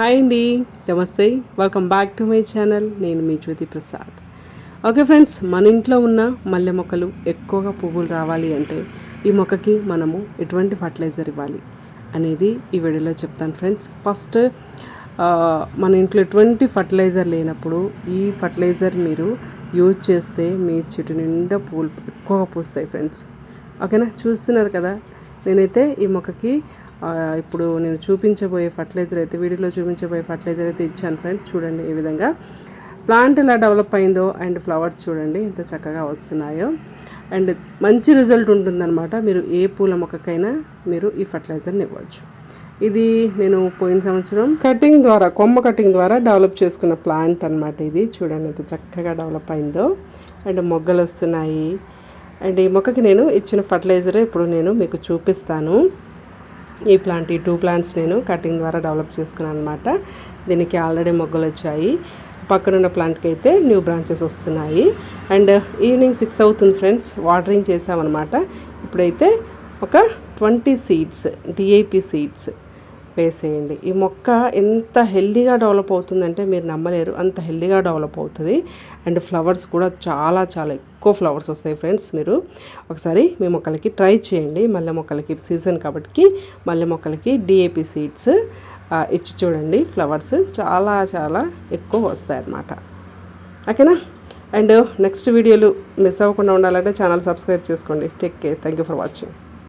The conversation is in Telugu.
హాయ్ అండి నమస్తే. Welcome back to my channel నేను మీ జ్యోతి ప్రసాద్. ఓకే ఫ్రెండ్స్ మన ఇంట్లో ఉన్న మల్లె మొక్కలు ఎక్కువగా పువ్వులు రావాలి అంటే ఈ మొక్కకి మనము ఎటువంటి ఫర్టిలైజర్ ఇవ్వాలి అనేది ఈ వీడియోలో చెప్తాను ఫ్రెండ్స్ ఫస్ట్ మన ఇంట్లో ఎటువంటి ఫర్టిలైజర్ లేనప్పుడు ఈ ఫర్టిలైజర్ మీరు యూజ్ చేస్తే మీ చెట్టు నిండా పూలు ఎక్కువగా పూస్తాయి ఫ్రెండ్స్ ఓకేనా చూస్తున్నారు కదా? నేనైతే ఈ మొక్కకి ఇప్పుడు నేను చూపించబోయే ఫర్టిలైజర్ అయితే వీడియోలో చూపించబోయే ఫర్టిలైజర్ అయితే ఇచ్చాను ఫ్రెండ్స్. చూడండి ఈ విధంగా. ప్లాంట్ ఎలా డెవలప్ అయిందో అండ్ ఫ్లవర్స్ చూడండి ఎంత చక్కగా వస్తున్నాయో. అండ్ మంచి రిజల్ట్ ఉంటుందన్నమాట. మీరు ఏ పూల మొక్కకైనా మీరు ఈ ఫర్టిలైజర్ని ఇవ్వచ్చు. ఇది నేను పోయిన సంవత్సరం కటింగ్ ద్వారా కొమ్మ కటింగ్ ద్వారా డెవలప్ చేసుకున్న ప్లాంట్ అన్నమాట ఇది. చూడండి ఎంత చక్కగా డెవలప్ అయిందో. అండ్ మొగ్గలు వస్తున్నాయి. అండ్ ఈ మొక్కకి నేను ఇచ్చిన ఫర్టిలైజర్ ఇప్పుడు నేను మీకు చూపిస్తాను. ఈ ప్లాంట్ ఈ టూ ప్లాంట్స్ నేను కటింగ్ ద్వారా డెవలప్ చేసుకున్నాను అనమాట దీనికి ఆల్రెడీ మొగ్గలు వచ్చాయి. పక్కనున్న ప్లాంట్కి అయితే న్యూ బ్రాంచెస్ వస్తున్నాయి. అండ్ ఈవినింగ్ సిక్స్ అవుతుంది ఫ్రెండ్స్ వాటరింగ్ చేసామన్నమాట. ఇప్పుడైతే ఒక ట్వంటీ సీడ్స్ డిఐపి సీడ్స్ వేసేయండి. ఈ మొక్క ఎంత హెల్దీగా డెవలప్ అవుతుందంటే మీరు నమ్మలేరు. అంత హెల్దీగా డెవలప్ అవుతుంది. అండ్ ఫ్లవర్స్ కూడా చాలా చాలా ఎక్కువ ఫ్లవర్స్ వస్తాయి ఫ్రెండ్స్ మీరు. ఒకసారి మీ మొక్కలకి ట్రై చేయండి. మల్లె మొక్కలకి సీజన్ కాబట్టి మల్లె మొక్కలకి డిఏపి సీడ్స్ ఇచ్చి చూడండి. ఫ్లవర్స్ చాలా చాలా ఎక్కువ వస్తాయి అన్నమాట ఓకేనా? అండ్ నెక్స్ట్ వీడియోలు మిస్ అవ్వకుండా ఉండాలంటే ఛానల్ సబ్స్క్రైబ్ చేసుకోండి. Take care. Thank you for watching.